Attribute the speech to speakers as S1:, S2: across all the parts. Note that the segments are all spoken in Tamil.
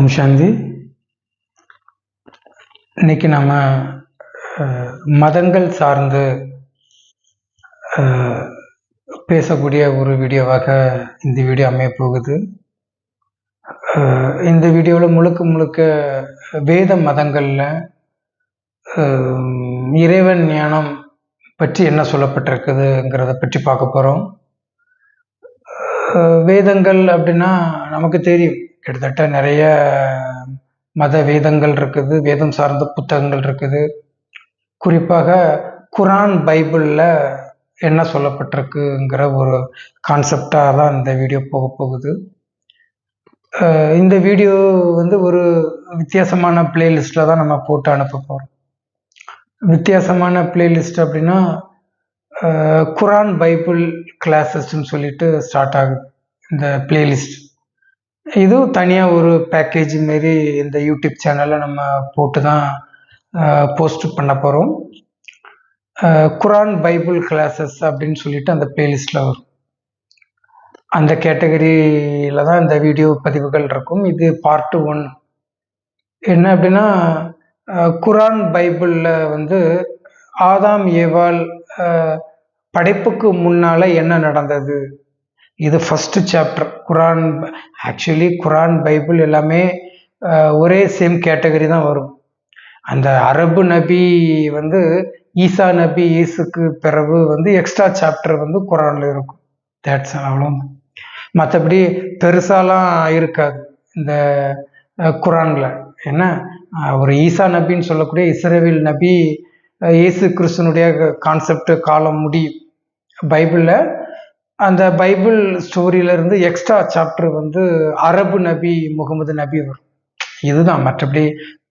S1: ஓம் சாந்தி இன்னைக்கு நம்ம மதங்கள் சார்ந்து பேசக்கூடிய ஒரு வீடியோவாக இந்த வீடியோ அமைய போகுது. இந்த வீடியோவில் முழுக்க முழுக்க வேத மதங்களில் இறைவன் ஞானம் பற்றி என்ன சொல்லப்பட்டிருக்குதுங்கிறத பற்றி பார்க்க போகிறோம் வேதங்கள் அப்படின்னா நமக்கு தெரியும். கிட்டத்தட்ட நிறைய மத வேதங்கள் இருக்குது வேதம் சார்ந்த புத்தகங்கள் இருக்குது. குறிப்பாக குரான் பைபிளில் என்ன சொல்லப்பட்டிருக்குங்கிற ஒரு கான்செப்டாக தான் இந்த வீடியோ போக போகுது. இந்த வீடியோ வந்து ஒரு வித்தியாசமான பிளேலிஸ்ட்டில் தான் நம்ம போட்டு அனுப்ப போகிறோம் வித்தியாசமான பிளேலிஸ்ட் அப்படின்னா குரான் பைபிள் கிளாஸஸ்ன்னு சொல்லிட்டு ஸ்டார்ட் ஆகுது இந்த பிளேலிஸ்ட் இதுவும் தனியாக ஒரு பேக்கேஜ் மாரி இந்த யூடியூப் சேனலில் நம்ம போட்டு தான் போஸ்ட் பண்ண போகிறோம் குரான் பைபிள் கிளாஸஸ் அப்படின்னு சொல்லிட்டு அந்த பிளேலிஸ்ட்டில் வரும். அந்த கேட்டகரியில் தான் இந்த வீடியோ பதிவுகள் இருக்கும். இது பார்ட் ஒன் என்ன அப்படின்னா குரான் பைபிளில் வந்து ஆதாம் ஏவால் படைப்புக்கு முன்னால் என்ன நடந்தது? இது first chapter Quran actually Quran Bible எல்லாமே ஒரே சேம் கேட்டகரி தான் வரும். அந்த அரபு நபி வந்து ஈசா நபி இயேசுக்கு பிறகு வந்து எக்ஸ்ட்ரா சாப்டர் வந்து குரானில் இருக்கும். தேட்ஸ் அவ்வளோ மற்றபடி பெருசாலாம் இருக்காது. இந்த குரானில். என்ன? ஒரு ஈசா நபின்னு சொல்லக்கூடிய இஸ்ரேவில் நபி இயேசு கிறிஸ்தனுடைய கான்செப்ட் காலம் முடியும் பைபிளில் அந்த பைபிள் ஸ்டோரியிலிருந்து எக்ஸ்ட்ரா சாப்டர் வந்து அரபு நபி முகமது நபி வரும் இதுதான். மற்றபடி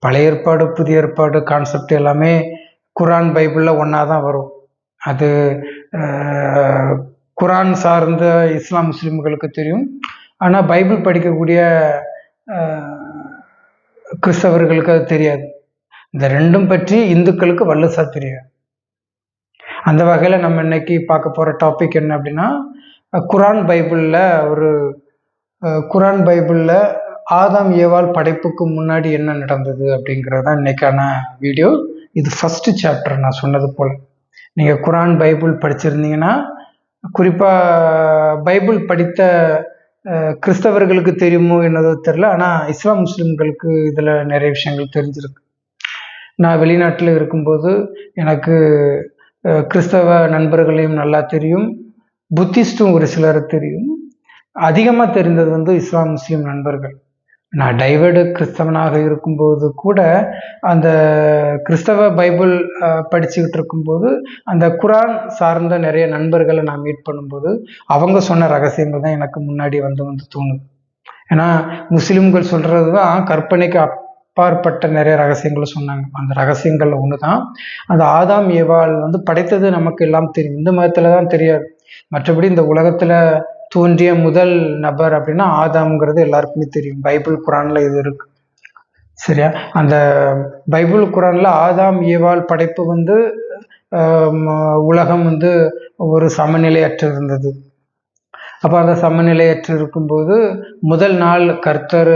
S1: பழைய ஏற்பாடு புதிய ஏற்பாடு கான்செப்ட் எல்லாமே குரான் பைபிளில் ஒன்றா தான் வரும். அது குரான் சார்ந்த இஸ்லாம் முஸ்லீம்களுக்கு தெரியும். ஆனால் பைபிள் படிக்கக்கூடிய கிறிஸ்தவர்களுக்கு அது தெரியாது. இந்த ரெண்டும் பற்றி இந்துக்களுக்கு வல்லுசா தெரியாது. அந்த வகையில் நம்ம இன்னைக்கு பார்க்க போகிற டாபிக் என்ன அப்படின்னா குரான் பைபிளில் ஒரு குரான் பைபிளில் ஆதாம் ஏவால் படைப்புக்கு முன்னாடி என்ன நடந்தது அப்படிங்கிறது தான் இன்னைக்கான வீடியோ இது ஃபஸ்ட்டு சாப்டர் நான் சொன்னது போல். நீங்கள் குரான் பைபிள் படிச்சிருந்தீங்கன்னா குறிப்பாக பைபிள் படித்த கிறிஸ்தவர்களுக்கு தெரியுமோ என்னதோ தெரில ஆனால் இஸ்லாம் முஸ்லீம்களுக்கு இதில் நிறைய விஷயங்கள் தெரிஞ்சிருக்கு. நான் வெளிநாட்டில் இருக்கும்போது எனக்கு கிறிஸ்தவ நண்பர்களையும் நல்லா தெரியும். புத்திஸ்டும் ஒரு சிலர் தெரியும். அதிகமாக தெரிந்தது வந்து இஸ்லாம் முஸ்லீம் நண்பர்கள். நான் டைவர்டு கிறிஸ்தவனாக இருக்கும்போது கூட அந்த கிறிஸ்தவ பைபிள் படிச்சுக்கிட்டு இருக்கும்போது அந்த குரான் சார்ந்த நிறைய நண்பர்களை நான் மீட் பண்ணும்போது அவங்க சொன்ன ரகசியங்கள் தான் எனக்கு முன்னாடி வந்து வந்து தோணுது. ஏன்னா முஸ்லீம்கள் சொல்றது தான் கற்பனைக்கு அப்பாற்பட்ட நிறைய ரகசியங்களை சொன்னாங்க. அந்த ரகசியங்கள் ஒன்று தான் அந்த ஆதாம் ஏவாள் வந்து படைத்தது நமக்கு எல்லாம் தெரியும். இந்த மதத்தில் தான் தெரியாது. மற்றபடி இந்த உலகத்தில் தோன்றிய முதல் நபர் அப்படின்னா ஆதாம்ங்கிறது எல்லாருக்குமே தெரியும். பைபிள் குரானில் இது இருக்கு. சரியா? அந்த பைபிள் குரானில் ஆதாம் ஏவாள் படைப்பு வந்து உலகம் வந்து ஒரு சமநிலையற்று இருந்தது. அப்போ அந்த சமநிலையற்று இருக்கும்போது முதல் நாள் கர்த்தர்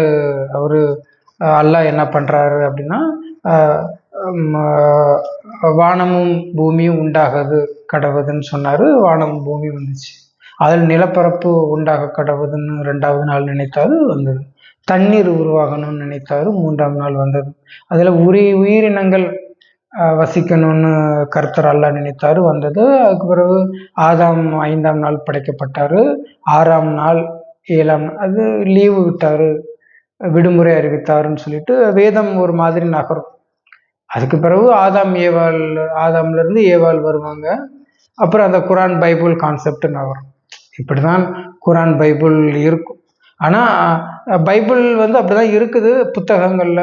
S1: அவர் அல்லாஹ் என்ன பண்ணுறாரு அப்படின்னா வானமும் பூமியும் உண்டாகுது கடவுதுன்னு சொன்னார். வானமும் பூமி வந்துச்சு. அதில் நிலப்பரப்பு உண்டாக கடவுதுன்னு ரெண்டாவது நாள் நினைத்தாரு வந்தது. தண்ணீர் உருவாகணும்னு நினைத்தாரு மூன்றாம் நாள் வந்தது. அதில் உரி உயிரினங்கள் வசிக்கணும்னு கர்த்தர் அல்லா நினைத்தாரு வந்தது. அதுக்கு பிறகு ஆதாம் ஐந்தாம் நாள் படைக்கப்பட்டாரு. ஆறாம் நாள் ஏழாம் அது லீவு விட்டாரு. விடுமுறை அறிவித்தாருன்னு சொல்லிட்டு வேதம் ஒரு மாதிரி நகரும். அதுக்கு பிறகு ஆதாம் ஏவாள் ஆதாம்ல இருந்து ஏவாள் வருவாங்க. அப்புறம் அந்த குரான் பைபிள் கான்செப்ட் நகரும். இப்படிதான் குரான் பைபிள் இருக்கும். ஆனா பைபிள் வந்து அப்படிதான் இருக்குது புத்தகங்கள்ல.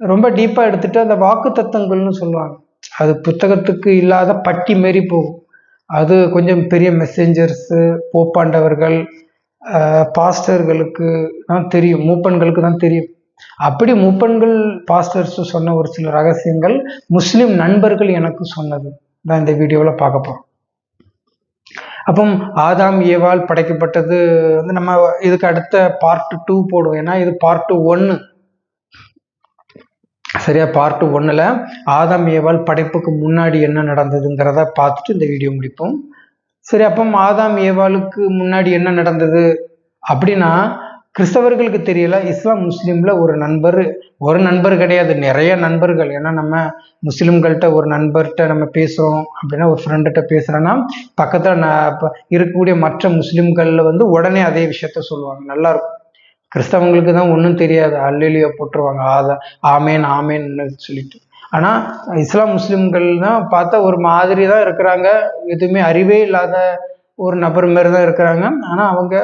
S1: ரொம்ப டீப்பா எடுத்துட்டு அந்த வாக்கு தத்துவங்கள்னு சொல்லுவாங்க. அது புத்தகத்துக்கு இல்லாத பட்டி மாரி போகும். அது கொஞ்சம் பெரிய மெசேஞ்சர்ஸு போப்பாண்டவர்கள் பாஸ்டர்களுக்கு தான் தெரியும் மூப்பன்களுக்கு தான் தெரியும். அப்படி மூப்பன்கள் பாஸ்டர்ஸ் சொன்ன ஒரு சில ரகசியங்கள் முஸ்லிம் நண்பர்கள் எனக்கு சொன்னது. தான் இந்த வீடியோவில் பார்க்க போகிறோம் அப்போ ஆதாம் ஏவால் படைக்கப்பட்டது வந்து நம்ம இதுக்கு அடுத்த பார்ட் டூ போடுவோம். ஏன்னா இது பார்ட் ஒன்று சரியா பார்ட் ஒன்றில் ஆதாம் ஏவால் படைப்புக்கு முன்னாடி என்ன நடந்ததுங்கிறத பார்த்துட்டு இந்த வீடியோ முடிப்போம். சரி அப்போ ஆதாம் ஏவாளுக்கு முன்னாடி என்ன நடந்தது? அப்படின்னா கிறிஸ்தவர்களுக்கு தெரியல இஸ்லாம் முஸ்லீம்ல ஒரு நண்பர் ஒரு நண்பர் கிடையாது நிறைய நண்பர்கள். ஏன்னா நம்ம முஸ்லீம்கள்கிட்ட ஒரு நண்பர்கிட்ட நம்ம பேசுகிறோம் அப்படின்னா ஒரு ஃப்ரெண்டுகிட்ட பேசுகிறோன்னா பக்கத்தில் நான் இருக்கக்கூடிய மற்ற முஸ்லீம்களில் வந்து உடனே அதே விஷயத்த சொல்லுவாங்க. நல்லா இருக்கும் கிறிஸ்தவங்களுக்கு தான் ஒன்றும் தெரியாது. அல்லிலியோ போட்டுருவாங்க. ஆதா ஆமேன் ஆமேன்னு சொல்லிட்டு. ஆனால் இஸ்லாம் முஸ்லீம்கள் தான் பார்த்தா ஒரு மாதிரி தான் இருக்கிறாங்க. எதுவுமே அறிவே இல்லாத ஒரு நபர் மாரி தான் இருக்கிறாங்க. ஆனால் அவங்க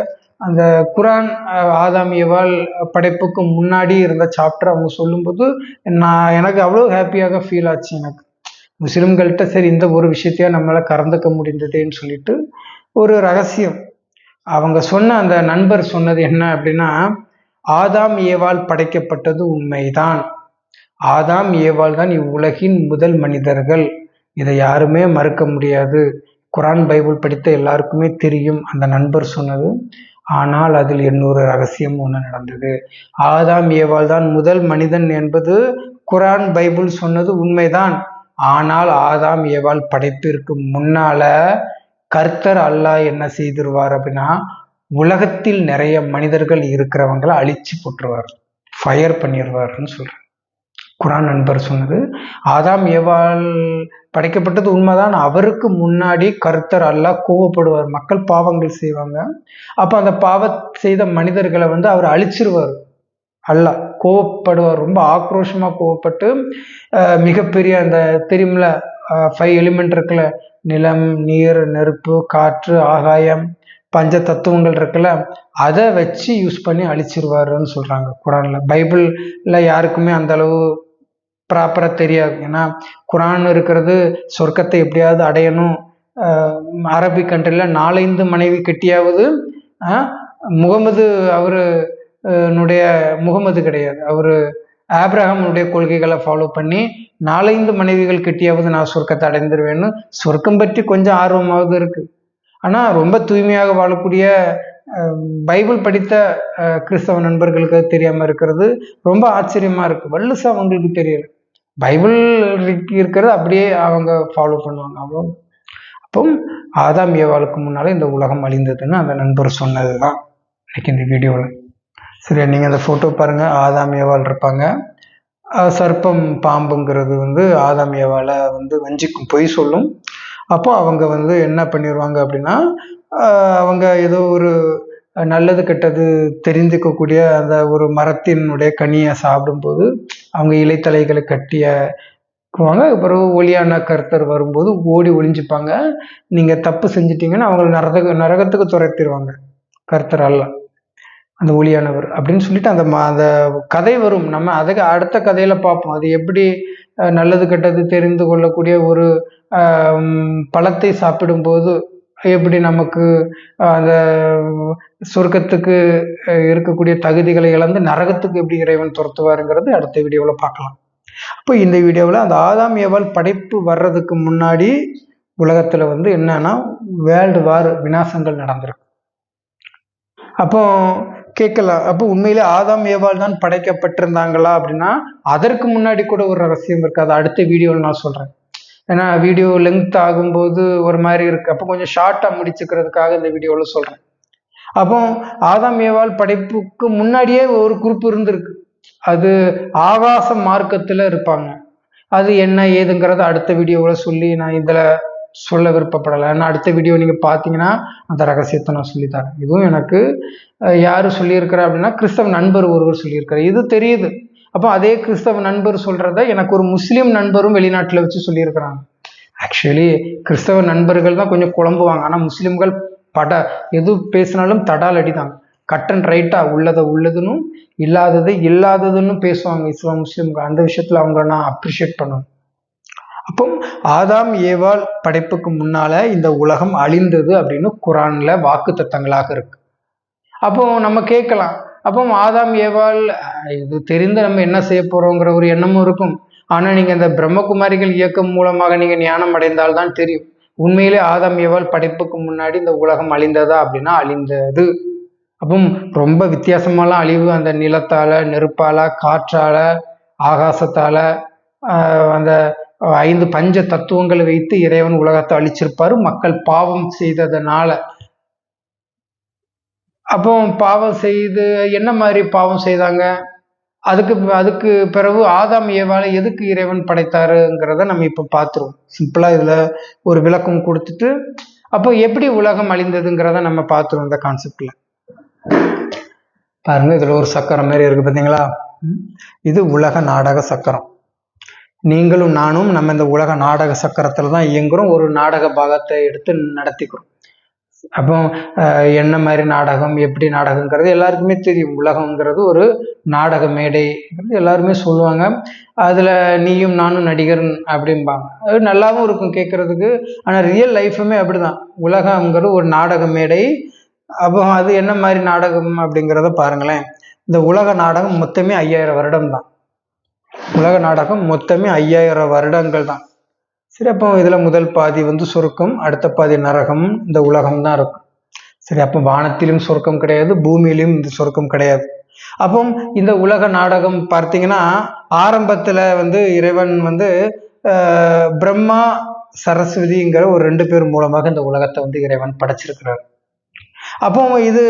S1: அந்த குரான் ஆதாம் படைப்புக்கு முன்னாடி இருந்த சாப்டர் அவங்க சொல்லும்போது நான் எனக்கு அவ்வளோ ஹாப்பியாக ஃபீல் ஆச்சு எனக்கு. முஸ்லிம்கள்கிட்ட சரி இந்த ஒரு விஷயத்தையா நம்மளால் கறந்துக்க முடிந்ததேன்னு சொல்லிட்டு ஒரு ரகசியம். அவங்க சொன்ன அந்த நண்பர் சொன்னது என்ன அப்படின்னா ஆதாம் ஏவால் படைக்கப்பட்டது உண்மைதான். ஆதாம் ஏவாள் தான் இவ்வுலகின் முதல் மனிதர்கள். இதை யாருமே மறுக்க முடியாது. குரான் பைபிள் படித்த எல்லாருக்குமே தெரியும். அந்த நண்பர் சொன்னது ஆனால் அதில் இன்னொரு ரகசியம் ஒன்று நடந்தது. ஆதாம் ஏவாள் தான் முதல் மனிதன் என்பது குரான் பைபிள் சொன்னது உண்மைதான். ஆனால் ஆதாம் ஏவாள் படைப்பிற்கு முன்னால கர்த்தர் அல்லாஹ் என்ன செய்திருவார் அப்படின்னா உலகத்தில் நிறைய மனிதர்கள் இருக்கிறவங்களை அழிச்சு போட்டுருவார். ஃபயர் பண்ணிடுவார்னு சொல்கிறேன் குரான் நண்பர் சொன்னது. ஆதாம் ஏவால் படைக்கப்பட்டது உண்மைதான். அவருக்கு முன்னாடி கருத்தர் அல்லாஹ் கோவப்படுவார். மக்கள் பாவங்கள் செய்வாங்க. அப்போ அந்த பாவ செய்த மனிதர்களை வந்து அவர் அழிச்சிருவார். அல்ல கோவப்படுவார். ரொம்ப ஆக்ரோஷமாக கோவப்பட்டு மிகப்பெரிய அந்த தெரியுமில்ல ஃபைவ் எலிமெண்ட் இருக்குல்ல. நிலம் நீர் நெருப்பு காற்று ஆகாயம் பஞ்ச தத்துவங்கள் இருக்குல்ல. அதை வச்சு யூஸ் பண்ணி அழிச்சிருவாருன்னு சொல்கிறாங்க குரானில். பைபிளில் யாருக்குமே அந்த அளவு ப்ராப்பராக தெரியாது. ஏன்னா குரான் இருக்கிறது சொர்க்கத்தை எப்படியாவது அடையணும். அரபிக் கண்ட்ரியில் நாலைந்து மனைவி கட்டியாவது முகமது அவர் னுடைய முகமது கிடையாது. அவர் ஆப்ரஹாமுடைய கொள்கைகளை ஃபாலோ பண்ணி நாலைந்து மனைவிகள் கட்டியாவது நான் சொர்க்கத்தை அடைந்துருவேன்னு சொர்க்கம் பற்றி கொஞ்சம் ஆர்வமாவது இருக்குது ஆனால் ரொம்ப தூய்மையாக வாழக்கூடிய பைபிள் படித்த கிறிஸ்தவ நண்பர்களுக்கு தெரியாமல் இருக்கிறது ரொம்ப ஆச்சரியமாக இருக்குது வல்லுசா அவங்களுக்கு தெரியல. பைபிள் இருக்கிறது அப்படியே அவங்க ஃபாலோ பண்ணுவாங்க. அவ்வளோ அப்போ ஆதாம் ஏவாளுக்கு முன்னாலே இந்த உலகம் அழிந்ததுன்னு அந்த நண்பர் சொன்னது தான் இன்னைக்கு இந்த வீடியோவில் சரியா நீங்கள் அந்த ஃபோட்டோ பாருங்கள் ஆதாம் ஏவாள் இருப்பாங்க. சர்ப்பம் பாம்புங்கிறது வந்து ஆதாம் ஏவாளை வந்து வஞ்சிக்கும் பொய் சொல்லும். அப்போ அவங்க வந்து என்ன பண்ணிடுவாங்க அப்படின்னா அவங்க ஏதோ ஒரு நல்லது கெட்டது தெரிஞ்சுக்கக்கூடிய அந்த ஒரு மரத்தினுடைய கனியை சாப்பிடும்போது அவங்க இலைத்தலைகளை கட்டிய பிறகு ஒளியான கருத்தர் வரும்போது ஓடி ஒளிஞ்சுப்பாங்க. நீங்கள் தப்பு செஞ்சிட்டீங்கன்னா அவங்களை நரக நரகத்துக்கு துரத்திடுவாங்க. கருத்தர் அல்ல. அந்த ஒளியானவர் அப்படின்னு சொல்லிட்டு அந்த அந்த கதை வரும். நம்ம அதுக்கு அடுத்த கதையில பார்ப்போம். அது எப்படி நல்லது கெட்டது தெரிந்து கொள்ளக்கூடிய ஒரு பழத்தை சாப்பிடும்போது எப்படி நமக்கு அந்த சொர்க்கத்துக்கு இருக்கக்கூடிய தகுதிகளை இழந்து நரகத்துக்கு எப்படி இறைவன் துரத்துவாருங்கிறது அடுத்த வீடியோவில் பார்க்கலாம். அப்போ இந்த வீடியோவில் அந்த ஆதாம் ஏவால் படைப்பு வர்றதுக்கு முன்னாடி உலகத்தில் வந்து என்னன்னா வேர்ல்டு வார் விநாசங்கள் நடந்திருக்கு. அப்போ கேட்கலாம் அப்போ உண்மையிலே ஆதாம் ஏவால் தான் படைக்கப்பட்டிருந்தாங்களா அப்படின்னா அதற்கு முன்னாடி கூட ஒரு ரகசியம் இருக்காது அதை அடுத்த வீடியோவில் நான் சொல்கிறேன் ஏன்னா வீடியோ லென்த் ஆகும்போது ஒரு மாதிரி இருக்குது அப்போ கொஞ்சம் ஷார்ட்டாக முடிச்சுக்கிறதுக்காக இந்த வீடியோவில் சொல்கிறேன் அப்போ ஆதாம் ஏவாள் படைப்புக்கு முன்னாடியே ஒரு குரூப் இருந்திருக்கு. அது ஆகாச மார்க்கத்தில் இருப்பாங்க. அது என்ன ஏதுங்கிறத அடுத்த வீடியோவில் சொல்லி நான் இதில் சொல்ல விருப்பப்படலை. ஏன்னா அடுத்த வீடியோ நீங்கள் பார்த்தீங்கன்னா அந்த ரகசியத்தை நான் சொல்லித்தரேன் இதுவும் எனக்கு யார் சொல்லியிருக்கிறா அப்படின்னா கிறிஸ்தவ நண்பர் ஒருவர் சொல்லியிருக்கிறார். இது தெரியுது. அப்போ அதே கிறிஸ்தவ நண்பர் சொல்கிறத எனக்கு ஒரு முஸ்லீம் நண்பரும் வெளிநாட்டில் வச்சு சொல்லியிருக்கிறாங்க. ஆக்சுவலி கிறிஸ்தவ நண்பர்கள் தான் கொஞ்சம் குழம்புவாங்க. ஆனால் முஸ்லீம்கள் பட எது பேசினாலும் தடால் அடிதாங்க கட் அண்ட் ரைட்டாக உள்ளதை உள்ளதுன்னு இல்லாதது இல்லாததுன்னு பேசுவாங்க இஸ்லாம் முஸ்லீம்கள். அந்த விஷயத்தில் அவங்க நான் அப்ரிஷியேட் பண்ணுவேன். அப்போ ஆதாம் ஏவாள் படைப்புக்கு முன்னால இந்த உலகம் அழிந்தது அப்படின்னு குரான்ல வாக்கு தத்தங்களாக இருக்கு. அப்போ நம்ம கேட்கலாம் அப்போ ஆதாம் ஏவாள் இது தெரிந்து நம்ம என்ன செய்ய போறோங்கிற ஒரு எண்ணமும் இருக்கும். ஆனா நீங்க இந்த பிரம்மகுமாரிகள் இயக்கம் மூலமாக நீங்க ஞானம் அடைந்தால் தான் தெரியும். உண்மையிலே ஆதாம் ஏவாள் படைப்புக்கு முன்னாடி இந்த உலகம் அழிந்ததா அப்படின்னா அழிந்தது. அப்போ ரொம்ப வித்தியாசமாலாம் அழிவு. அந்த நிலத்தால நெருப்பால காற்றால ஆகாசத்தால அந்த ஐந்து பஞ்ச தத்துவங்களை வைத்து இறைவன் உலகத்தை அழிச்சிருப்பாரு. மக்கள் பாவம் செய்ததுனால. அப்போ பாவம் செய்து என்ன மாதிரி பாவம் செய்தாங்க? அதுக்கு அதுக்கு பிறகு ஆதாம் ஏவாலை எதுக்கு இறைவன் படைத்தாருங்கிறத நம்ம இப்போ பார்த்துருவோம் சிம்பிளாக இதில் ஒரு விளக்கம் கொடுத்துட்டு அப்போ எப்படி உலகம் அழிந்ததுங்கிறத நம்ம பார்த்துருவோம் இந்த கான்செப்டில் பாருங்க இதில் ஒரு சக்கரம் மாதிரி இருக்கு பார்த்தீங்களா இது உலக நாடக சக்கரம். நீங்களும் நானும் நம்ம இந்த உலக நாடக சக்கரத்தில் தான் இயங்குறோம். ஒரு நாடக பாகத்தை எடுத்து நடத்திக்கிறோம். அப்போ என்ன மாதிரி நாடகம் எப்படி நாடகங்கிறது எல்லாருக்குமே தெரியும். உலகம்ங்கிறது ஒரு நாடக மேடைங்கிறது எல்லாருமே சொல்லுவாங்க. அதில் நீயும் நானும் நடிகர் அப்படிம்பாங்க. அது நல்லாவும் இருக்கும் கேட்கறதுக்கு. ஆனால் ரியல் லைஃபுமே அப்படிதான். உலகங்கிறது ஒரு நாடக மேடை. அப்போ அது என்ன மாதிரி நாடகம் அப்படிங்கிறத பாருங்களேன். இந்த உலக நாடகம் மொத்தமே ஐயாயிரம் வருடம் தான் உலக நாடகம் மொத்தமே ஐயாயிரம் வருடங்கள் தான் சரி அப்போ இதில் முதல் பாதி வந்து சொர்க்கம் அடுத்த பாதி நரகம் இந்த உலகம் தான் இருக்கும். சரி அப்போ வானத்திலும் சொர்க்கம் கிடையாது பூமியிலும் இந்த சொர்க்கம் கிடையாது. அப்போ இந்த உலக நாடகம் பார்த்தீங்கன்னா ஆரம்பத்தில் வந்து இறைவன் வந்து பிரம்மா சரஸ்வதிங்கிற ஒரு ரெண்டு பேர் மூலமாக இந்த உலகத்தை வந்து இறைவன் படைச்சிருக்கிறார். அப்போ இது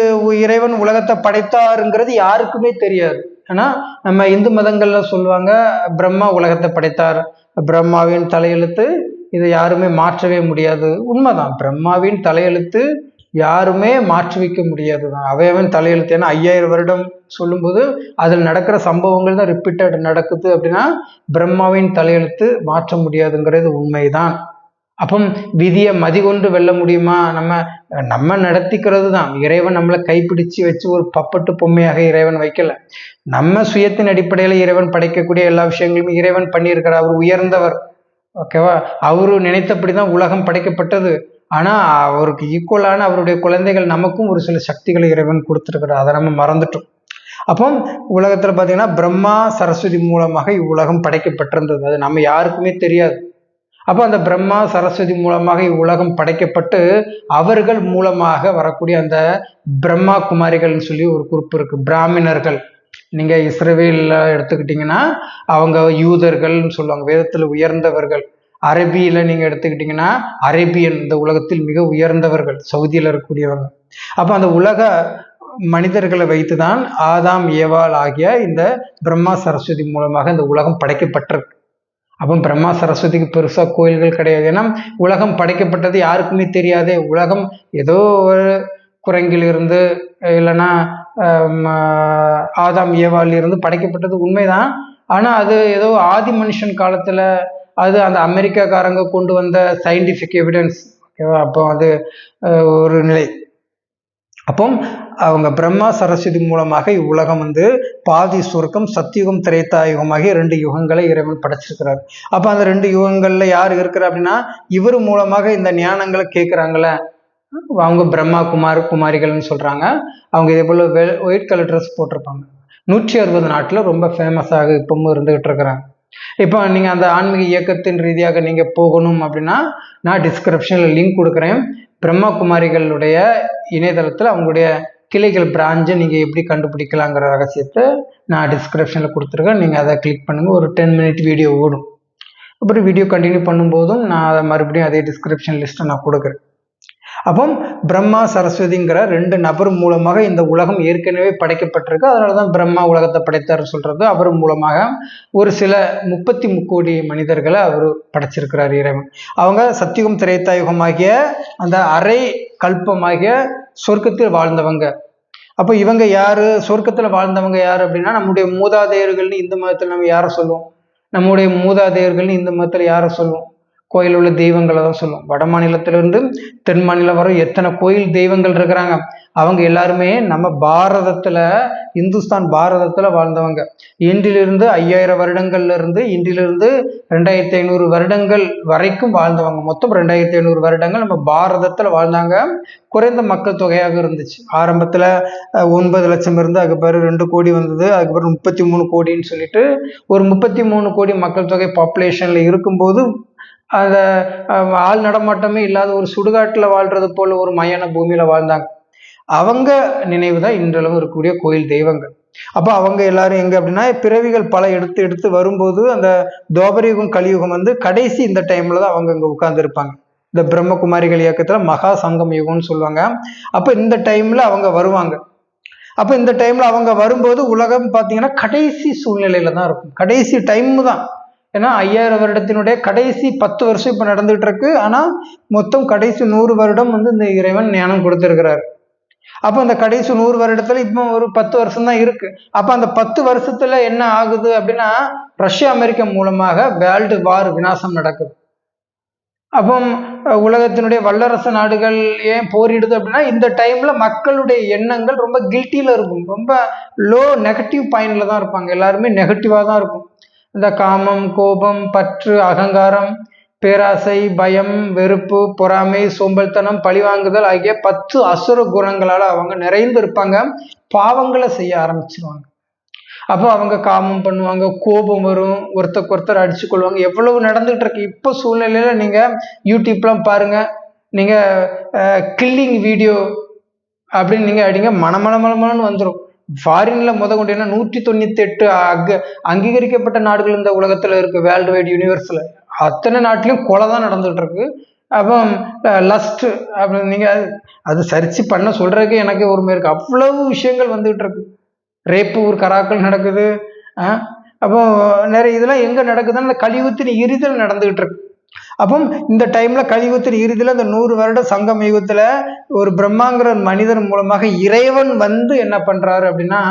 S1: இறைவன் உலகத்தை படைத்தாருங்கிறது யாருக்குமே தெரியாது. ஆனா நம்ம இந்து மதங்கள்ல சொல்லுவாங்க பிரம்மா உலகத்தை படைத்தார். பிரம்மாவின் தலையெழுத்து இதை யாருமே மாற்றவே முடியாது. உண்மைதான். பிரம்மாவின் தலையெழுத்து யாருமே மாற்றி வைக்க முடியாது தான் அவையவன் தலையெழுத்து. ஏன்னா ஐயாயிரம் வருடம் சொல்லும்போது அதில் நடக்கிற சம்பவங்கள் தான் ரிப்பீட்டட் நடக்குது அப்படின்னா பிரம்மாவின் தலையெழுத்து மாற்ற முடியாதுங்கிறது உண்மைதான். அப்போ விதியை மதி கொண்டு வெல்ல முடியுமா? நம்ம நம்ம நடத்திக்கிறது தான் இறைவன் நம்மளை கைப்பிடிச்சு வச்சு ஒரு பப்பட்டு பொம்மையாக இறைவன் வைக்கல. நம்ம சுயத்தின் அடிப்படையில் இறைவன் படைக்கக்கூடிய எல்லா விஷயங்களுமே இறைவன் பண்ணியிருக்கிறார். அவர் உயர்ந்தவர். ஓகேவா அவரு நினைத்தபடி தான் உலகம் படைக்கப்பட்டது. ஆனால் அவருக்கு ஈக்குவலான அவருடைய குழந்தைகள் நமக்கும் ஒரு சில சக்திகளை இறைவன் கொடுத்துருக்கிறார். அதை நம்ம மறந்துட்டோம். அப்போ உலகத்தில் பார்த்தீங்கன்னா பிரம்மா சரஸ்வதி மூலமாக இவ்வுலகம் படைக்கப்பட்டிருந்தது. அது நம்ம யாருக்குமே தெரியாது. அப்போ அந்த பிரம்மா சரஸ்வதி மூலமாக இவ்வுலகம் படைக்கப்பட்டு அவர்கள் மூலமாக வரக்கூடிய அந்த பிரம்மா குமாரிகள்னு சொல்லி ஒரு குறிப்பு இருக்கு. பிராமணர்கள் நீங்க இஸ்ரவேல்ல எடுத்துக்கிட்டீங்கன்னா அவங்க யூதர்கள்னு சொல்லுவாங்க. வேதத்துல உயர்ந்தவர்கள். அரபியில நீங்க எடுத்துக்கிட்டீங்கன்னா அரேபியன். இந்த உலகத்தில் மிக உயர்ந்தவர்கள். சவுதியில இருக்கக்கூடியவங்க. அப்ப அந்த உலக மனிதர்களை வைத்துதான் ஆதாம் ஏவால் ஆகிய இந்த பிரம்மா சரஸ்வதி மூலமாக இந்த உலகம் படைக்கப்பட்டிருக்கு. அப்போ பிரம்மா சரஸ்வதிக்கு பெருசாக கோயில்கள் கிடையாது. ஏன்னா உலகம் படைக்கப்பட்டது யாருக்குமே தெரியாதே. உலகம் ஏதோ ஒரு குரங்கிலிருந்து இல்லைன்னா ஆதாம் ஏவாள் இருந்து படைக்கப்பட்டது உண்மைதான். ஆனால் அது ஏதோ ஆதி மனுஷன் காலத்தில் அது அந்த அமெரிக்காக்காரங்க கொண்டு வந்த சயின்டிஃபிக் எவிடன்ஸ் ஓகேவா? அப்போ அது ஒரு நிலை. அப்போ அவங்க பிரம்மா சரஸ்வதி மூலமாக இவ்வுலகம் வந்து பாதி சுருக்கம் சத்தியுகம் திரேத்தாயுகமாகிய ரெண்டு யுகங்களை இறைவன் படைச்சிருக்கிறார். அப்போ அந்த ரெண்டு யுகங்களில் யார் இருக்கிறா அப்படின்னா இவர் மூலமாக இந்த ஞானங்களை கேட்குறாங்களே அவங்க பிரம்மா குமார் குமாரிகள்னு சொல்கிறாங்க அவங்க இதே போல் வெ ஒயிட் கலர் ட்ரெஸ் போட்டிருப்பாங்க. நூற்றி அறுபது நாட்டில் ரொம்ப ஃபேமஸாக இப்பவும் இருந்துகிட்டு இருக்கிறாங்க. இப்போ நீங்கள் அந்த ஆன்மீக இயக்கத்தின் ரீதியாக நீங்கள் போகணும் அப்படின்னா நான் டிஸ்கிரிப்ஷனில் லிங்க் கொடுக்குறேன். பிரம்மா குமாரிகளுடைய இணையதளத்தில் அவங்களுடைய கிளைகள் பிராஞ்சை நீங்கள் எப்படி கண்டுபிடிக்கலாங்கிற ரகசியத்தை நான் டிஸ்கிரிப்ஷனில் கொடுத்துருக்கேன். நீங்கள் அதை கிளிக் பண்ணுங்கள் ஒரு டென் மினிட் வீடியோ ஓடும். அப்புறம் வீடியோ கண்டினியூ பண்ணும்போதும் நான் அதை மறுபடியும் அதே டிஸ்கிரிப்ஷன் லிஸ்ட்டை நான் கொடுக்குறேன். அப்போ பிரம்மா சரஸ்வதிங்கிற ரெண்டு நபர் மூலமாக இந்த உலகம் ஏற்கனவே படைக்கப்பட்டிருக்கு. அதனால தான் பிரம்மா உலகத்தை படைத்தார் சொல்கிறது அவர் மூலமாக ஒரு சில முப்பத்தி முக்கோடி மனிதர்களை அவர் படைச்சிருக்கிறார் இறைவன். அவங்க சத்தியுகம் திரைத்தாயுகமாகிய அந்த அரை கல்பமாகிய சொர்க்கத்தில் வாழ்ந்தவங்க. அப்போ இவங்க யாரு? சொர்க்கத்தில் வாழ்ந்தவங்க யார் அப்படின்னா நம்முடைய மூதாதையர்கள்னு இந்து மதத்தில் நம்ம யாரை சொல்லுவோம்? நம்முடைய மூதாதையர்கள்னு இந்து மதத்தில் யாரை சொல்லுவோம்? கோயில் உள்ள தெய்வங்களை தான் சொல்லுவோம் வட மாநிலத்திலிருந்து தென் மாநிலம் வர எத்தனை கோயில் தெய்வங்கள் இருக்கிறாங்க? அவங்க எல்லாருமே நம்ம பாரதத்துல இந்துஸ்தான் பாரதத்துல வாழ்ந்தவங்க. இன்றிலிருந்து ஐயாயிரம் வருடங்கள்ல இருந்து இன்றிலிருந்து ரெண்டாயிரத்தி ஐநூறு வருடங்கள் வரைக்கும் வாழ்ந்தவங்க. மொத்தம் ரெண்டாயிரத்தி ஐநூறு வருடங்கள் நம்ம பாரதத்துல வாழ்ந்தாங்க. குறைந்த மக்கள் தொகையாக இருந்துச்சு. ஆரம்பத்துல ஒன்பது லட்சம் இருந்து அதுக்கு பிறகு ரெண்டு கோடி வந்தது. அதுக்கப்புறம் முப்பத்தி மூணு கோடின்னு சொல்லிட்டு ஒரு முப்பத்தி மூணு கோடி மக்கள் தொகை பாப்புலேஷன்ல இருக்கும்போது அந்த ஆள் நடமாட்டமே இல்லாத ஒரு சுடுகாட்டில் வாழ்றது போல ஒரு மயான பூமியில வாழ்ந்தாங்க. அவங்க நினைவு தான் இன்றளவு இருக்கக்கூடிய கோயில் தெய்வங்கள். அப்போ அவங்க எல்லாரும் எங்க அப்படின்னா பிறவிகள் பல எடுத்து எடுத்து வரும்போது அந்த துவாபரயுகம் கலியுகம் வந்து கடைசி இந்த டைம்ல தான் அவங்க அங்க உட்கார்ந்து இருப்பாங்க. இந்த பிரம்மகுமாரிகள் இயக்கத்துல மகா சங்கம் யுகம்னு சொல்லுவாங்க. அப்ப இந்த டைம்ல அவங்க வருவாங்க. அப்ப இந்த டைம்ல அவங்க வரும்போது உலகம் பாத்தீங்கன்னா கடைசி சூழ்நிலையில தான் இருக்கும். கடைசி டைம் தான். ஏன்னா ஐயாயிரம் வருடத்தினுடைய கடைசி பத்து வருஷம் இப்போ நடந்துகிட்டு இருக்கு ஆனால் மொத்தம் கடைசி நூறு வருடம் வந்து இந்த இறைவன் ஞானம் கொடுத்துருக்கிறார். அப்போ அந்த கடைசி நூறு வருடத்துல இப்போ ஒரு பத்து வருஷம் தான் இருக்கு. அப்போ அந்த பத்து வருஷத்துல என்ன ஆகுது அப்படின்னா ரஷ்யா அமெரிக்கா மூலமாக வேர்ல்டு வார் விநாசம் நடக்குது. அப்போ உலகத்தினுடைய வல்லரசு நாடுகள் ஏன் போரிடுது அப்படின்னா இந்த டைம்ல மக்களுடைய எண்ணங்கள் ரொம்ப கில்ட்டில இருக்கும். ரொம்ப லோ நெகட்டிவ் பாயிண்ட்ல தான் இருப்பாங்க. எல்லாருமே நெகட்டிவா தான் இருக்கும். இந்த காமம் கோபம் பற்று அகங்காரம் பேராசை பயம் வெறுப்பு பொறாமை சோம்பல்தனம் பழிவாங்குதல் ஆகிய பத்து அசுர குணங்களால் அவங்க நிறைந்து இருப்பாங்க. பாவங்களை செய்ய ஆரம்பிச்சிருவாங்க. அப்போ அவங்க காமம் பண்ணுவாங்க கோபம் வரும் ஒருத்தருக்கு ஒருத்தர் அடிச்சு கொள்வாங்க. எவ்வளவு நடந்துகிட்டு இருக்கு இப்போ சூழ்நிலையில நீங்க யூடியூப்லாம் பாருங்க. நீங்க கில்லிங் வீடியோ அப்படின்னு நீங்க அடிங்க மனமளமளமளன்னு வந்துடும் ஃபாரின்ல முத கொண்டு நூற்றி தொண்ணூத்தி எட்டு அங்க அங்கீகரிக்கப்பட்ட நாடுகள் இந்த உலகத்துல இருக்கு வேர்ல்டு வைடு யூனிவர்ஸ்ல அத்தனை நாட்டிலையும் கொலை தான் நடந்துட்டு இருக்கு அப்போ லஸ்ட் அப்படி நீங்க அது- சர்ச்சு சரிச்சு பண்ண சொல்றதுக்கு எனக்கு உரிமை இருக்கு. அவ்வளவு விஷயங்கள் வந்துகிட்டு இருக்கு ரேப்பு ஒரு கராக்கள் நடக்குது அப்போ நிறைய இதெல்லாம் எங்க நடக்குதுன்னா கழிவுத்தின் கலியுகத்தின் இறுதியில் நடந்துகிட்டு இருக்கு அப்போ இந்த டைம்ல கலியுகத்தின் இறுதியில் இந்த நூறு வருட சங்கம் யுகத்துல ஒரு பிரம்மாங்கிற மனிதன் மூலமாக இறைவன் வந்து என்ன பண்றாரு அப்படின்னா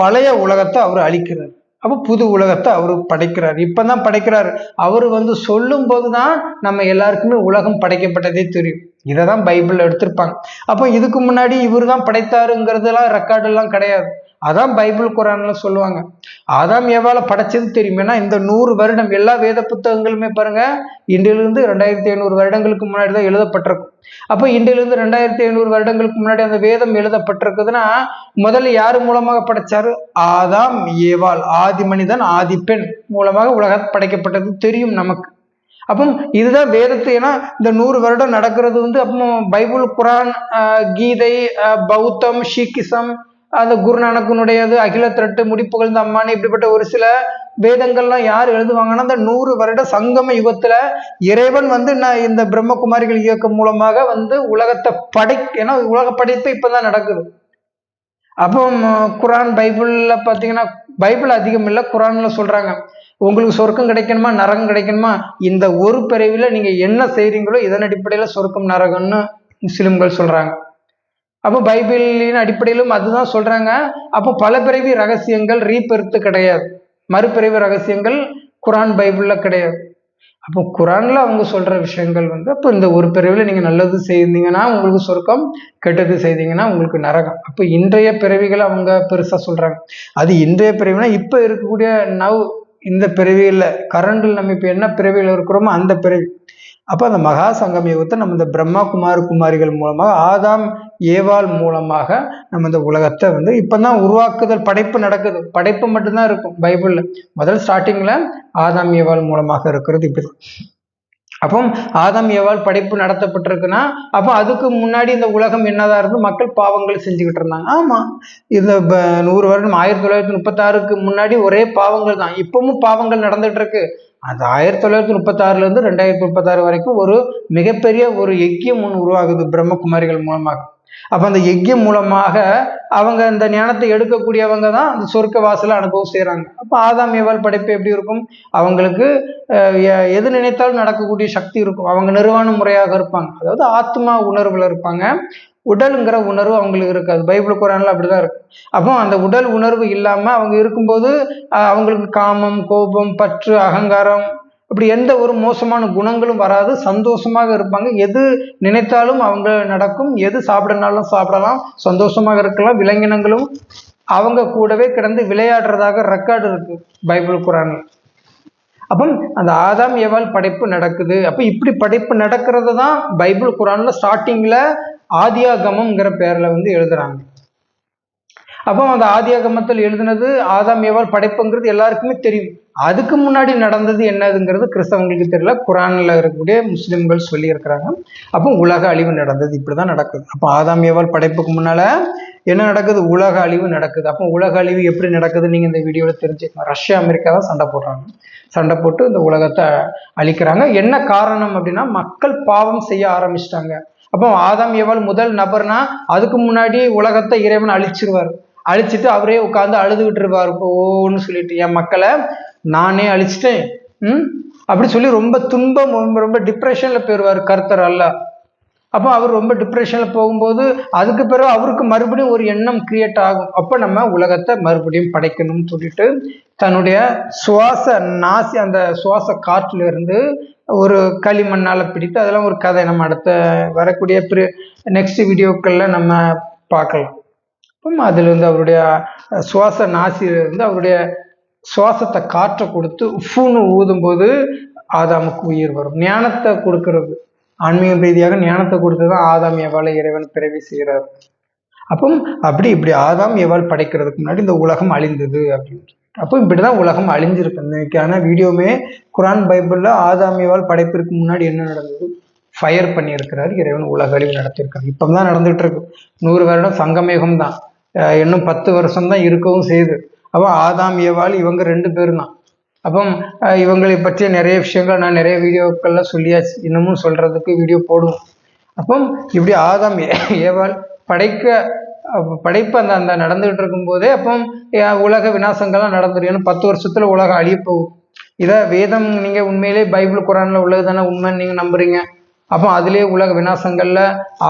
S1: பழைய உலகத்தை அவர் அழிக்கிறார். அப்போ புது உலகத்தை அவர் படைக்கிறார். இப்போ தான் படைக்கிறார். அவர் வந்து சொல்லும் போதுதான் நம்ம எல்லாருக்குமே உலகம் படைக்கப்பட்டதே தெரியும். இதை தான் பைபிளில் எடுத்திருப்பாங்க. அப்போ இதுக்கு முன்னாடி இவர் தான் படைத்தாருங்கிறதெல்லாம் ரெக்கார்டெல்லாம் கிடையாது. அதான் பைபிள் குரான்ல சொல்லுவாங்க. ஆதாம் ஏவால படைச்சது தெரியுமேனா இந்த நூறு வருடம் எல்லா வேத புத்தகங்களுமே பாருங்க இன்றிலிருந்து ரெண்டாயிரத்தி ஐநூறு வருடங்களுக்கு முன்னாடி தான் எழுதப்பட்டிருக்கும். அப்போ இன்றிலிருந்து ரெண்டாயிரத்தி ஐநூறு வருடங்களுக்கு முன்னாடி அந்த வேதம் எழுதப்பட்டிருக்குதுன்னா முதல்ல யார் மூலமாக படைச்சாரு? ஆதாம் ஏவாள் ஆதி மனிதன் ஆதி பெண் மூலமாக உலக படைக்கப்பட்டது தெரியும் நமக்கு. அப்போ இதுதான் வேதத்தை ஏன்னா இந்த நூறு வருடம் நடக்கிறது வந்து அப்போ பைபிள் குரான் கீதை பௌத்தம் சீக்கிசம் அந்த குருநானக்கனுடையது அகில திரட்டு முடிப்புகழ்ந்த அம்மானு இப்படிப்பட்ட ஒரு சில வேதங்கள்லாம் யார் எழுதுவாங்கன்னா அந்த நூறு வருட சங்கம யுகத்துல இறைவன் வந்து நான் இந்த பிரம்மகுமாரிகள் இயக்கம் மூலமாக வந்து உலகத்தை படை ஏன்னா உலக படைப்பு இப்பதான் நடக்குது. அப்போ குரான் பைபிள்ல பாத்தீங்கன்னா பைபிள் அதிகம் இல்லை குரான்ல சொல்றாங்க. உங்களுக்கு சொர்க்கம் கிடைக்கணுமா நரகம் கிடைக்கணுமா? இந்த ஒரு பிறவில நீங்க என்ன செய்றீங்களோ இதன் அடிப்படையில சொர்க்கம் நரகம்னு முஸ்லிம்கள் சொல்றாங்க. அப்போ பைபிளின் அடிப்படையிலும் அதுதான் சொல்றாங்க. அப்போ பல பிறவி ரகசியங்கள் ரீபெருத்து கிடையாது. மறுபிறவி ரகசியங்கள் குரான் பைபிளில் கிடையாது. அப்போ குரானில் அவங்க சொல்ற விஷயங்கள் வந்து அப்போ இந்த ஒரு பிறவியில் நீங்கள் நல்லது செய்தீங்கன்னா உங்களுக்கு சொர்க்கம் கெட்டது செய்தீங்கன்னா உங்களுக்கு நரகம். அப்போ இன்றைய பிறவிகளை அவங்க பெருசாக சொல்றாங்க. அது இன்றைய பிறவினா இப்போ இருக்கக்கூடிய நவ் இந்த பிறவியில் கரண்டில் நம்ம இப்போ என்ன பிறவியில் இருக்கிறோமோ அந்த பிறவி. அப்போ அந்த மகா சங்கம் யுகத்தை நம்ம இந்த பிரம்மா குமார் குமாரிகள் மூலமாக ஆதாம் ஏவாள் மூலமாக நம்ம இந்த உலகத்தை வந்து இப்பதான் உருவாக்குதல் படைப்பு நடக்குது. படைப்பு மட்டும்தான் இருக்கும் பைபிள்ல. முதல் ஸ்டார்டிங்கில் ஆதாம் ஏவாள் மூலமாக இருக்கிறது இப்படி அப்போ ஆதாம் ஏவாள் படைப்பு நடத்தப்பட்டிருக்குன்னா அப்போ அதுக்கு முன்னாடி இந்த உலகம் என்னதான் இருந்து மக்கள் பாவங்கள் செஞ்சுக்கிட்டு இருந்தாங்க. ஆமாம் இந்த நூறு வருடம் ஆயிரத்தி தொள்ளாயிரத்தி முப்பத்தாறுக்கு முன்னாடி ஒரே பாவங்கள் தான். இப்பவும் பாவங்கள் நடந்துட்டு இருக்கு. அந்த ஆயிரத்தி தொள்ளாயிரத்தி முப்பத்தாறுலேருந்து ரெண்டாயிரத்தி முப்பத்தாறு வரைக்கும் ஒரு மிகப்பெரிய ஒரு யக்கியம் ஒன்று உருவாகுது பிரம்மகுமாரிகள் மூலமாக. அப்போ அந்த யக்கியம் மூலமாக அவங்க இந்த ஞானத்தை எடுக்கக்கூடியவங்க தான் அந்த சொர்க்க வாசலை அனுபவம் செய்கிறாங்க அப்போ ஆதாம் ஏவாள் படைப்பு எப்படி இருக்கும்? அவங்களுக்கு எ- எது நினைத்தாலும் நடக்கக்கூடிய சக்தி இருக்கும். அவங்க நிர்வாண முறையாக இருப்பாங்க. அதாவது ஆத்மா உணர்வில் இருப்பாங்க. உடலுங்கிற உணர்வு அவங்களுக்கு இருக்காது. பைபிள் குரான்ல அப்படிதான் இருக்கு. அப்போ அந்த உடல் உணர்வு இல்லாம அவங்க இருக்கும்போது அவங்களுக்கு காமம் கோபம் பற்று அகங்காரம் இப்படி எந்த ஒரு மோசமான குணங்களும் வராது. சந்தோஷமாக இருப்பாங்க. எது நினைத்தாலும் அவங்க நடக்கும். எது சாப்பிடனாலும் சாப்பிடலாம். சந்தோஷமாக இருக்கலாம். விலங்கினங்களும் அவங்க கூடவே கிடந்து விளையாடுறதாக ரெக்கார்டு இருக்கு பைபிள் குரான் அப்போ அந்த ஆதாம் ஏவால் படைப்பு நடக்குது. அப்போ இப்படி படைப்பு நடக்கிறது தான் பைபிள் குரானில் ஸ்டார்டிங்கில் ஆதியாகமம்ங்கிற பெயரில் வந்து எழுதுறாங்க. அப்போ அந்த ஆதியாகமத்தில் எழுதினது ஆதாம் ஏவாள் படைப்புங்கிறது எல்லாருக்குமே தெரியும். அதுக்கு முன்னாடி நடந்தது என்னதுங்கிறது கிறிஸ்தவங்களுக்கு தெரியல. குரானில் இருக்கக்கூடிய முஸ்லிம்கள் சொல்லியிருக்கிறாங்க. அப்போ உலக அழிவு நடந்தது இப்படி தான் நடக்குது. அப்போ ஆதாம் ஏவாள் படைப்புக்கு முன்னால் என்ன நடக்குது? உலக அழிவு நடக்குது. அப்போ உலக அழிவு எப்படி நடக்குது நீங்கள் இந்த வீடியோவில் தெரிஞ்சுக்கலாம் ரஷ்யா அமெரிக்கா தான் சண்டை போடுறாங்க. சண்டை போட்டு இந்த உலகத்தை அழிக்கிறாங்க. என்ன காரணம் அப்படின்னா மக்கள் பாவம் செய்ய ஆரம்பிச்சிட்டாங்க. அப்போ ஆதாம் எவள் முதல் நபர்னா அதுக்கு முன்னாடி உலகத்தை இறைவன் அழிச்சிருவார். அழிச்சிட்டு அவரே உட்காந்து அழுதுகிட்டு இருப்பார். ஓன்னு சொல்லிட்டு என் மக்களை நானே அழிச்சிட்டேன். ம்? அப்படி சொல்லி ரொம்ப துன்பம் ரொம்ப ரொம்ப டிப்ரெஷனில் போயிடுவார் கர்த்தர் அல்ல அப்போ அவர் ரொம்ப டிப்ரெஷனில் போகும்போது அதுக்கு பிறகு அவருக்கு மறுபடியும் ஒரு எண்ணம் கிரியேட் ஆகும். அப்போ நம்ம உலகத்தை மறுபடியும் படைக்கணும்னு சொல்லிட்டு தன்னுடைய சுவாச நாசி அந்த சுவாச காற்றுல இருந்து ஒரு களிமண்ணால் பிடித்து அதெல்லாம் ஒரு கதை. நம்ம அடுத்த வரக்கூடிய பிரி நெக்ஸ்ட் வீடியோக்களில் நம்ம பார்க்கலாம். அப்போ அதுலேருந்து அவருடைய சுவாச நாசியிலிருந்து அவருடைய சுவாசத்தை காற்றை கொடுத்து உஃப்னு ஊதும்போது ஆதாமுக்கு உயிர் வரும். ஞானத்தை கொடுக்கறது. ஆன்மீக ரீதியாக ஞானத்தை கொடுத்து தான் ஆதாம் எவ்வாறு இறைவன் பிறவி செய்கிறார். அப்போ அப்படி இப்படி ஆதாம் எவ்வாறு படைக்கிறதுக்கு முன்னாடி இந்த உலகம் அழிந்தது அப்படின்னு அப்போ இப்படிதான் உலகம் அழிஞ்சிருக்கு. இன்னைக்கான வீடியோவுமே குரான் பைபிளில் ஆதாம் படைப்பிற்கு முன்னாடி என்ன நடந்தது? ஃபயர் பண்ணியிருக்கிறார். இறைவன் உலக அழிவு நடத்தியிருக்காரு. இப்போ தான் நடந்துகிட்டு இருக்கு நூறு வருடம் சங்கமேகம் தான் இன்னும் பத்து வருஷம் தான் இருக்கவும் செய்யுது. அப்போ ஆதாம் ஏவாள் இவங்க ரெண்டு பேரும் தான் அப்போ இவங்களை பற்றிய நிறைய விஷயங்கள் நான் நிறைய வீடியோக்கள்லாம் சொல்லியாச்சு. இன்னமும் சொல்கிறதுக்கு வீடியோ போடுவோம். அப்போ இப்படி ஆதாம் ஏவாள் படைக்க படைப்பு அந்த அந்த நடந்துகிட்டு இருக்கும்போதே அப்போ உலக விநாசங்கள்லாம் நடந்துடும் ஏன்னா பத்து வருஷத்துல உலகம் அழிய போகும். இதை வேதம் நீங்க உண்மையிலே பைபிள் குரான்ல உள்ளது தானே உண்மைன்னு நீங்க நம்புறீங்க. அப்போ அதுலேயே உலக விநாசங்கள்ல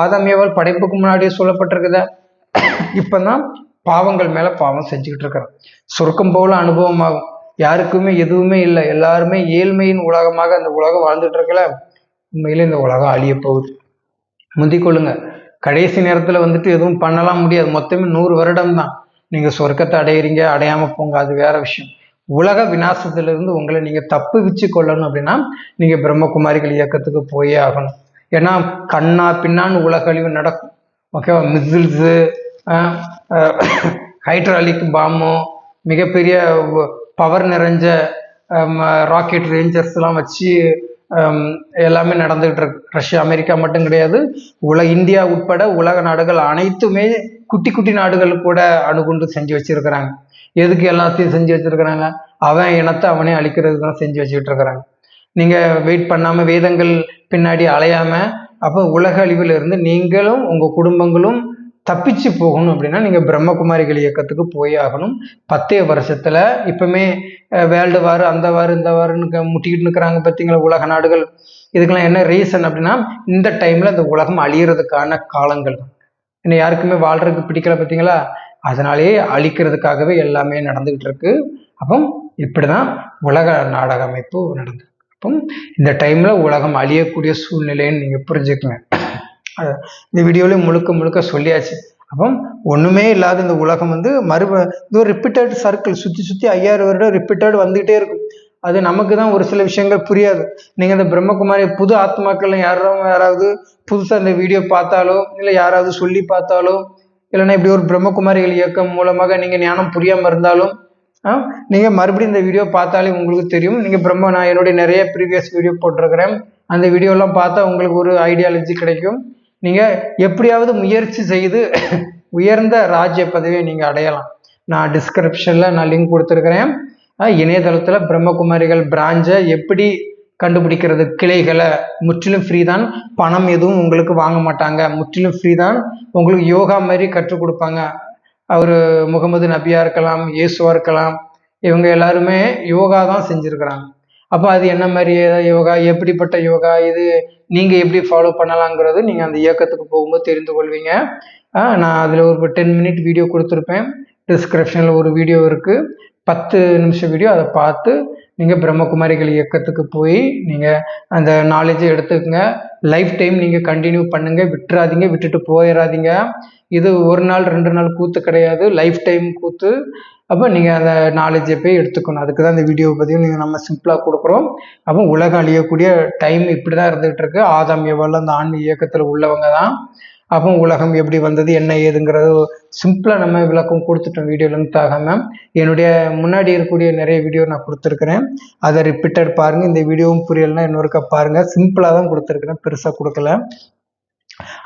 S1: ஆதாம் ஏவால் படைப்புக்கு முன்னாடியே சொல்லப்பட்டிருக்குத? இப்பதான் பாவங்கள் மேல பாவம் செஞ்சுக்கிட்டு இருக்கிறோம் சுருக்கம் போல அனுபவமாகும். யாருக்குமே எதுவுமே இல்லை. எல்லாருமே ஏழ்மையின் உலகமாக அந்த உலகம் வாழ்ந்துட்டு இருக்கல. உண்மையிலே இந்த உலகம் அழிய போகுது. முந்திக்கொள்ளுங்க கடைசி நேரத்துல வந்துட்டு எதுவும் பண்ணலாம் முடியாது. மொத்தமே நூறு வருடம் தான் நீங்க சொர்க்கத்தை அடையிறீங்க அடையாம போங்க. அது வேற விஷயம். உலக விநாசத்திலிருந்து உங்களை நீங்க தப்பு வச்சு கொள்ளணும் அப்படின்னா நீங்க பிரம்மகுமாரிகள் இயக்கத்துக்கு போயே ஆகணும். ஏன்னா கண்ணா பின்னான்னு உலக அழிவு நடக்கும். ஓகேவா? மிசில்ஸு ஹைட்ராலிக் பாம்பு மிகப்பெரிய பவர் நிறைஞ்ச um, ராக்கெட் ரேஞ்சர்ஸ்லாம் வச்சு um, எல்லாமே நடந்துகிட்டு இருக்கு. ரஷ்யா அமெரிக்கா மட்டும் கிடையாது. உலக இந்தியா உட்பட உலக நாடுகள் அனைத்துமே குட்டி குட்டி நாடுகள் கூட அணுகுண்டு செஞ்சு வச்சிருக்கிறாங்க. எதுக்கு எல்லாத்தையும் செஞ்சு வச்சிருக்கிறாங்க? அவன் இனத்தை அவனே அழிக்கிறதுக்கு தான் செஞ்சு வச்சுக்கிட்டு இருக்கிறாங்க. நீங்க வெயிட் பண்ணாம வேதங்கள் பின்னாடி அலையாம அப்போ உலக அழிவுல இருந்து நீங்களும் உங்க குடும்பங்களும் தப்பிச்சு போகணும் அப்படின்னா நீங்கள் பிரம்மகுமாரிகள் இயக்கத்துக்கு போய் ஆகணும். பத்தே வருஷத்தில் இப்போமே வேர்ல்டு வார் அந்த வார் இந்த வாருன்னு முட்டிக்கிட்டு இருக்கிறாங்க பார்த்தீங்களா உலக நாடுகள். இதுக்கெல்லாம் என்ன ரீசன் அப்படின்னா இந்த டைமில் இந்த உலகம் அழியறதுக்கான காலங்கள். இன்னும் யாருக்குமே வாழ்றதுக்கு பிடிக்கல பார்த்தீங்களா அதனாலேயே அழிக்கிறதுக்காகவே எல்லாமே நடந்துகிட்டு இருக்கு. அப்போ இப்படிதான் உலக நாடக அமைப்பு நடந்திருக்கு. அப்போ இந்த டைம்ல உலகம் அழியக்கூடிய சூழ்நிலைன்னு நீங்க புரிஞ்சுக்கங்க. இந்த வீடியோவில் முழுக்க முழுக்க சொல்லியாச்சு. அப்போ ஒன்றுமே இல்லாத இந்த உலகம் வந்து மறுப இது ஒரு ரிப்பீட்டட் சர்க்கிள் சுற்றி சுற்றி ஐயாயிரம் வருடம் ரிப்பீட்டட் வந்துகிட்டே இருக்கும். அது நமக்கு தான் ஒரு சில விஷயங்கள் புரியாது. நீங்கள் இந்த பிரம்மகுமாரி புது ஆத்மாக்கள் யாரும் யாராவது புதுசாக இந்த வீடியோ பார்த்தாலோ இல்லை யாராவது சொல்லி பார்த்தாலோ இல்லைன்னா இப்படி ஒரு பிரம்மகுமாரிகள் இயக்கம் மூலமாக நீங்கள் ஞானம் புரியாமல் இருந்தாலும் நீங்கள் மறுபடியும் இந்த வீடியோ பார்த்தாலே உங்களுக்கு தெரியும். நீங்கள் பிரம்ம நான் என்னுடைய நிறைய ப்ரீவியஸ் வீடியோ போட்டிருக்கிறேன். அந்த வீடியோலாம் பார்த்தா உங்களுக்கு ஒரு ஐடியாலஜி கிடைக்கும். நீங்கள் எப்படியாவது முயற்சி செய்து உயர்ந்த ராஜ்ய பதவியை நீங்கள் அடையலாம். நான் டிஸ்கிரிப்ஷனில் நான் லிங்க் கொடுத்துருக்குறேன். இணையதளத்தில் பிரம்மகுமாரிகள் பிரான்ச்சை எப்படி கண்டுபிடிக்கிறது கிளைகளை முற்றிலும் ஃப்ரீ தான். பணம் எதுவும் உங்களுக்கு வாங்க மாட்டாங்க. முற்றிலும் ஃப்ரீ தான். உங்களுக்கு யோகா மாதிரி கற்றுக் கொடுப்பாங்க. அவர் முகமது நபியா இருக்கலாம் இயேசுவா இருக்கலாம். இவங்க எல்லாருமே யோகா தான் செஞ்சுருக்கிறாங்க. அப்போ அது என்ன மாதிரி யோகா? எப்படிப்பட்ட யோகா? இது நீங்கள் எப்படி ஃபாலோ பண்ணலாங்கிறது நீங்கள் அந்த இயக்கத்துக்கு போகும்போது தெரிந்து கொள்வீங்க. நான் அதில் ஒரு டென் மினிட் வீடியோ கொடுத்துருப்பேன். டிஸ்கிரிப்ஷனில் ஒரு வீடியோ இருக்குது பத்து நிமிஷம் வீடியோ அதை பார்த்து நீங்கள் பிரம்மகுமாரிகள் இயக்கத்துக்கு போய் நீங்கள் அந்த நாலேஜை எடுத்துக்கங்க. லைஃப் டைம் நீங்கள் கண்டினியூ பண்ணுங்கள் விட்டுறாதீங்க. விட்டுட்டு போயிடாதீங்க இது ஒரு நாள் ரெண்டு நாள் கூத்து கிடையாது. லைஃப் டைம் கூத்து. அப்போ நீங்கள் அந்த நாலேஜை போய் எடுத்துக்கணும். அதுக்கு தான் இந்த வீடியோ பற்றியும் நீங்கள் நம்ம சிம்பிளாக கொடுக்குறோம். அப்போ உலகம் அழியக்கூடிய டைம் இப்படி தான் இருந்துகிட்டு இருக்கு. ஆதாம் எவ்வளோ அந்த ஆன்மீக இயக்கத்தில் உள்ளவங்க தான் அப்போ உலகம் எப்படி வந்தது என்ன ஏதுங்கிறது சிம்பிளாக நம்ம விளக்கம் கொடுத்துட்டோம் வீடியோ லென்த் மேம் என்னுடைய முன்னாடி இருக்கக்கூடிய நிறைய வீடியோ நான் கொடுத்துருக்குறேன். அதை ரிப்பீட்டட் பாருங்கள் இந்த வீடியோவும் புரியலைன்னா இன்னொருக்கா பாருங்கள் சிம்பிளாக தான் கொடுத்துருக்குறேன். பெருசாக கொடுக்கல.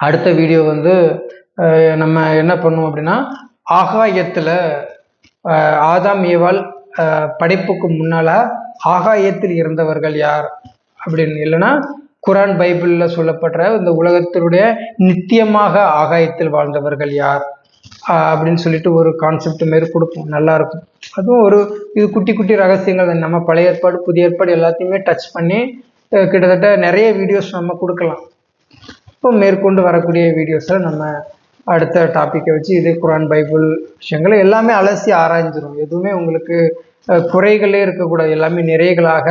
S1: அடுத்த வீடியோ வந்து நம்ம என்ன பண்ணுவோம் அப்படின்னா ஆகாயத்தில் ஆதாம் ஏவால் படைப்புக்கு முன்னால் ஆகாயத்தில் இருந்தவர்கள் யார் அப்படின்னு இல்லைன்னா குரான் பைபிளில் சொல்லப்படுற இந்த உலகத்தினுடைய நித்தியமாக ஆகாயத்தில் வாழ்ந்தவர்கள் யார்? அப்படின்னு சொல்லிட்டு ஒரு கான்செப்ட் மாரி கொடுப்போம். நல்லா இருக்கும். அதுவும் ஒரு இது குட்டி குட்டி ரகசியங்கள். நம்ம பழைய ஏற்பாடு புதிய ஏற்பாடு எல்லாத்தையுமே டச் பண்ணி கிட்டத்தட்ட நிறைய வீடியோஸ் நம்ம கொடுக்கலாம். இப்போ மேற்கொண்டு வரக்கூடிய வீடியோஸில் நம்ம அடுத்த டாப்பிக்கை வச்சு இதே குரான் பைபிள் விஷயங்களை எல்லாமே அலசி ஆராய்ஞ்சிரும். எதுவுமே உங்களுக்கு குறைகளே இருக்கக்கூடாது. எல்லாமே நிறைகளாக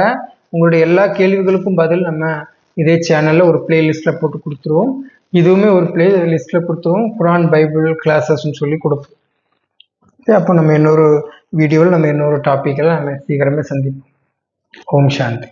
S1: உங்களுடைய எல்லா கேள்விகளுக்கும் பதில் நம்ம இதே சேனலில் ஒரு பிளேலிஸ்ட்டில் போட்டு கொடுத்துருவோம். இதுவுமே ஒரு பிளே லிஸ்ட்டில் கொடுத்துருவோம். குரான் பைபிள் கிளாஸஸ்ன்னு சொல்லி கொடுப்போம் அப்போ நம்ம இன்னொரு வீடியோவில் நம்ம இன்னொரு டாப்பிக்கில் நம்ம சீக்கிரமே சந்திப்போம். ஓம் சாந்தி.